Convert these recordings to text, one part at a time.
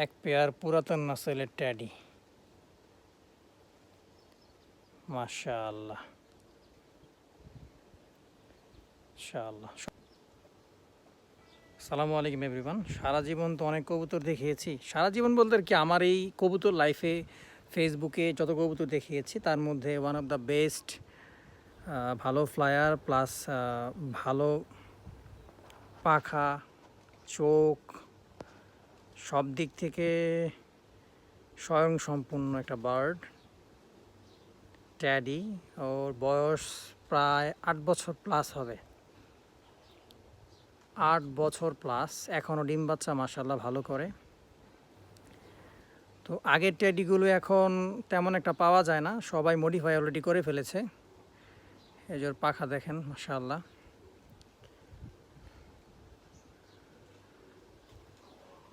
এক পেয়ার পুরাতন নাসেলের ট্যাডি। মাশা আল্লাহ ইনশাআল্লাহ। সালামু আলাইকুম এভরিওয়ান সারা জীবন তো অনেক কবুতর দেখিয়েছি। সারা জীবন বলতে কি আমার এই কবুতর লাইফে ফেসবুকে যত কবুতর দেখিয়েছি, তার মধ্যে ওয়ান অফ দ্য বেস্ট ভালো ফ্লায়ার প্লাস ভালো পাখা, চোখ সব দিক থেকে স্বয়ং সম্পূর্ণ একটা বার্ড ট্যাডি ওর বয়স প্রায় আট বছর প্লাস হবে। আট বছর প্লাস এখনও ডিম বাচ্চা মাসাল্লাহ ভালো করে। তো আগের ট্যাডিগুলো এখন তেমন একটা পাওয়া যায় না, সবাই মডিফাই অলরেডি করে ফেলেছে। এজোর পাখা দেখেন মাসাল্লাহ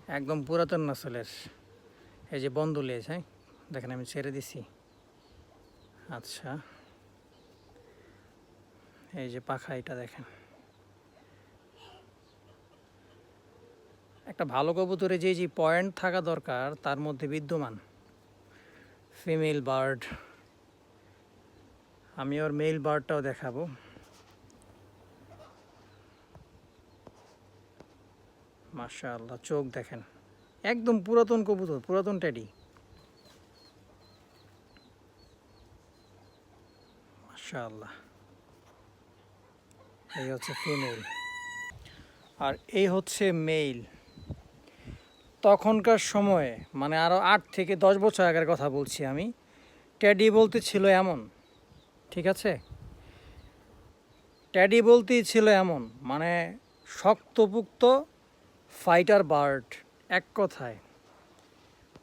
একদম পুরাতন নসলের। এই যে বন্ধ লেজ হ্যাঁ? দেখেন আমি ছেড়ে দিছি। আচ্ছা। এই যে পাখা এটা দেখেন। একটা ভালো কবুতরে যে যে পয়েন্ট থাকা দরকার, তার মধ্যে বিদ্যমান। Female bird. আমি ওর মেল বার্ডটাও দেখাবো। মাশাআল্লাহ, চোখ দেখেন। একদম পুরাতন কবুতর, পুরাতন ট্যাডি। মাশাআল্লাহ। এই হচ্ছে ফিমেল আর এই হচ্ছে মেইল তখনকার সময়ে মানে আরও আট থেকে দশ বছর আগের কথা বলছি আমি, ট্যাডি বলতে ছিল এমন, ঠিক আছে? ট্যাডি বলতেই ছিল এমন মানে শক্তপুক্ত ফাইটার বার্ড, এক কথায়।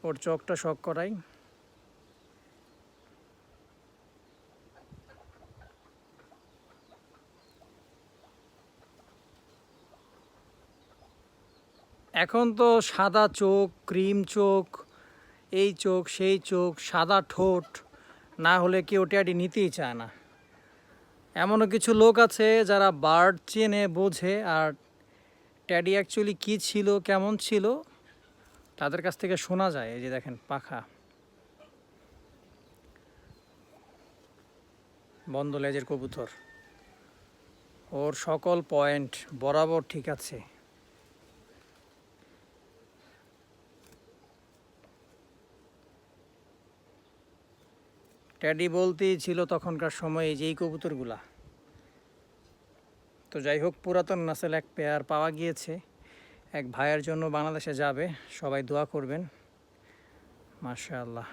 ওর চোখটা শখ করাই। এখন তো সাদা চোখ, ক্রিম চোখ, এই চোখ, সেই চোখ, সাদা ঠোঁট, না হলে কেউ ট্যাডি নিতেই চায় না। এমনও কিছু লোক আছে যারা বার্ড চেনে, বোঝে আর ট্যাডি অ্যাকচুয়ালি কী ছিল, কেমন ছিল, তাদের কাছ থেকে শোনা যায়। এই যে দেখেন, পাখা। বন্ধ লেজের কবুতর। ওর সকল পয়েন্ট বরাবর ঠিক আছে। ট্যাডি বলতেই ছিল তখনকার সময়ে যেই কবুতরগুলা। তো যাই হোক, পুরাতন নাসেল এক পেয়ার পাওয়া গিয়েছে। এক ভাইয়ের জন্য বাংলাদেশে যাবে, সবাই দোয়া করবেন। মাশাআল্লাহ।